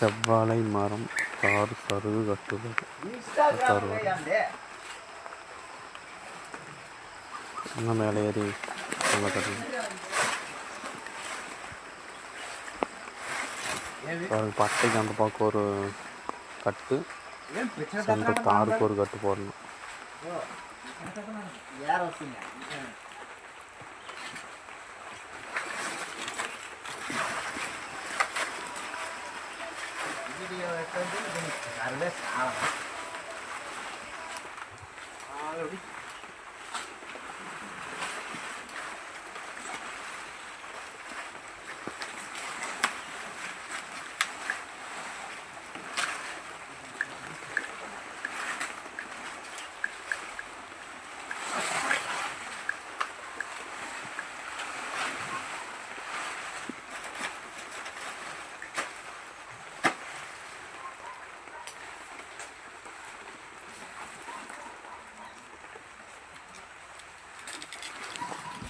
செவ்வாழை மரம் தார் சருகு கட்டுவது அங்கே மேலே ஏறி அங்கே கட்டுவது பாருங்க, பட்டைக்கு அந்த பக்கம் ஒரு கட்டு. சென்டர் தாருக்கு ஒரு கட்டு போடணும். ভিডিও একটা দিন জিনিস আলাদা